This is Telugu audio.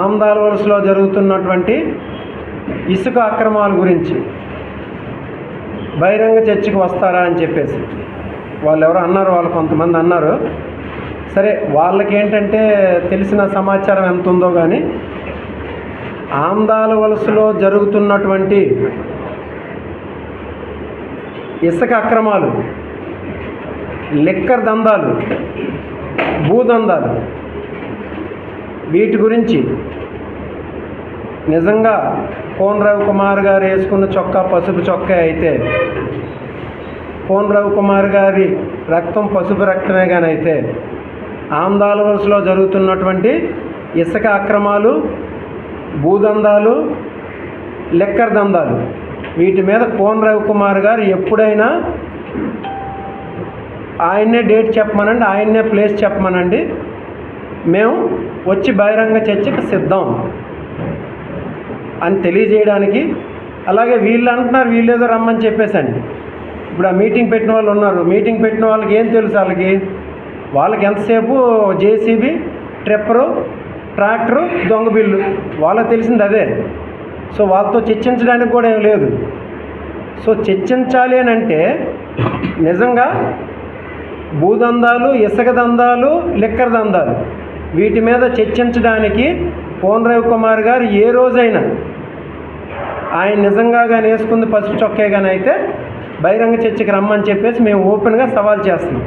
ఆమదాల వలసలో జరుగుతున్నటువంటి ఇసుక అక్రమాల గురించి బహిరంగ చర్చకు వస్తారా అని చెప్పేసి. వాళ్ళు ఎవరో అన్నారు వాళ్ళు కొంతమంది అన్నారు. సరే వాళ్ళకి ఏంటంటే తెలిసిన సమాచారం ఎంత ఉందో కానీ ఆమ్దాల వలసలో జరుగుతున్నటువంటి ఇసుక అక్రమాలు లిక్కర్ దందాలు భూదందాలు వీటి గురించి నిజంగా కోన్ రవికుమార్ గారు వేసుకున్న చొక్కా పసుపు చొక్కా అయితే కోన్ రవికుమార్ గారి రక్తం పసుపు రక్తమే కానీ అయితే ఆందాల వరుసలో జరుగుతున్నటువంటి ఇసుక అక్రమాలు భూదందాలు లెక్కర్ దందాలు వీటి మీద కోన్ రవికుమార్ గారు ఎప్పుడైనా ఆయన్నే డేట్ చెప్పమనండి ఆయన్నే ప్లేస్ చెప్పమనండి. మేము వచ్చి బహిరంగ చర్చకు సిద్ధం అని తెలియజేయడానికి. అలాగే వీళ్ళు అంటున్నారు వీళ్ళేదో రమ్మని చెప్పేసని ఇప్పుడు ఆ మీటింగ్ పెట్టిన వాళ్ళు ఉన్నారు. మీటింగ్ పెట్టిన వాళ్ళకి ఏం తెలుసు వాళ్ళకి? వాళ్ళకి ఎంతసేపు జేసీబీ ట్రిప్పరు ట్రాక్టరు దొంగ బిల్లు? వాళ్ళకి తెలిసింది అదే. సో వాళ్ళతో చర్చించడానికి కూడా ఏం లేదు. సో చర్చించాలి అని అంటే నిజంగా భూదందాలు ఇసుక దందాలు లిక్కర్ దందాలు వీటి మీద చర్చించడానికి కోన్ రవికుమార్ గారు ఏ రోజైనా ఆయన నిజంగా కానీ వేసుకుంది పసుపు చొక్కే కానీ అయితే బహిరంగ చర్చకి రమ్మని చెప్పేసి మేము ఓపెన్గా సవాల్ చేస్తున్నాం.